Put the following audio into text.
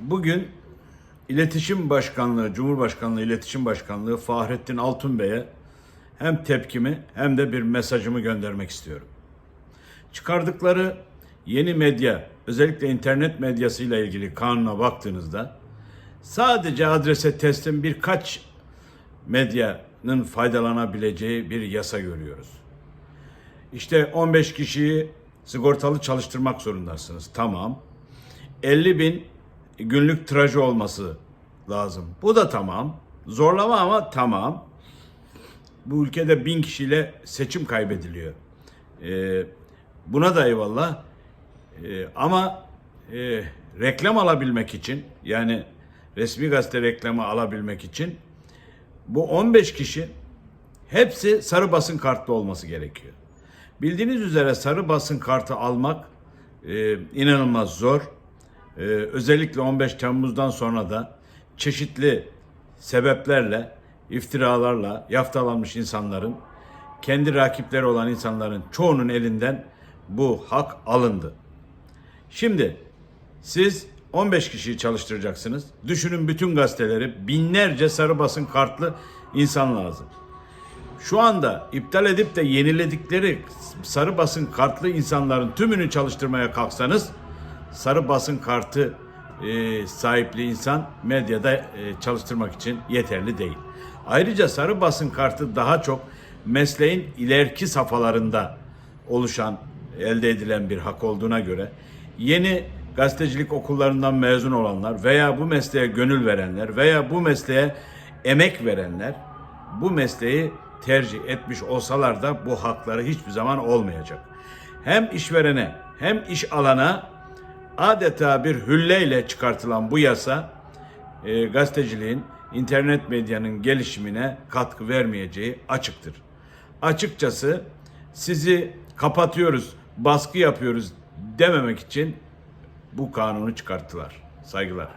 Bugün İletişim Başkanlığı, Cumhurbaşkanlığı İletişim Başkanlığı Fahrettin Altun Bey'e hem tepkimi hem de bir mesajımı göndermek istiyorum. Çıkardıkları yeni medya, özellikle internet medyasıyla ilgili kanuna baktığınızda sadece adrese teslim birkaç medyanın faydalanabileceği bir yasa görüyoruz. İşte 15 kişiyi sigortalı çalıştırmak zorundasınız. Tamam. 50 bin günlük tirajı olması lazım. Bu da tamam. Zorlama ama tamam. Bu ülkede bin kişiyle seçim kaybediliyor. Ee, buna da eyvallah. Ee, ama e, reklam alabilmek için yani resmi gazete reklamı alabilmek için bu 15 kişi hepsi sarı basın kartlı olması gerekiyor. Bildiğiniz üzere sarı basın kartı almak e, inanılmaz zor. E, özellikle 15 Temmuz'dan sonra da çeşitli sebeplerle, iftiralarla yaftalanmış insanların, kendi rakipleri olan insanların çoğunun elinden bu hak alındı. Şimdi siz 15 kişiyi çalıştıracaksınız. Düşünün bütün gazeteleri binlerce sarı basın kartlı insan lazım. Şu anda iptal edip de yeniledikleri sarı basın kartlı insanların tümünü çalıştırmaya kalksanız sarı basın kartı e, sahipli insan medyada e, çalıştırmak için yeterli değil. Ayrıca sarı basın kartı daha çok mesleğin ileriki safhalarında oluşan, elde edilen bir hak olduğuna göre yeni gazetecilik okullarından mezun olanlar veya bu mesleğe gönül verenler veya bu mesleğe emek verenler bu mesleği tercih etmiş olsalar da bu hakları hiçbir zaman olmayacak. Hem işverene hem iş alana adeta bir hülleyle çıkartılan bu yasa e, gazeteciliğin, internet medyanın gelişimine katkı vermeyeceği açıktır. Açıkçası sizi kapatıyoruz, baskı yapıyoruz dememek için bu kanunu çıkarttılar. Saygılar.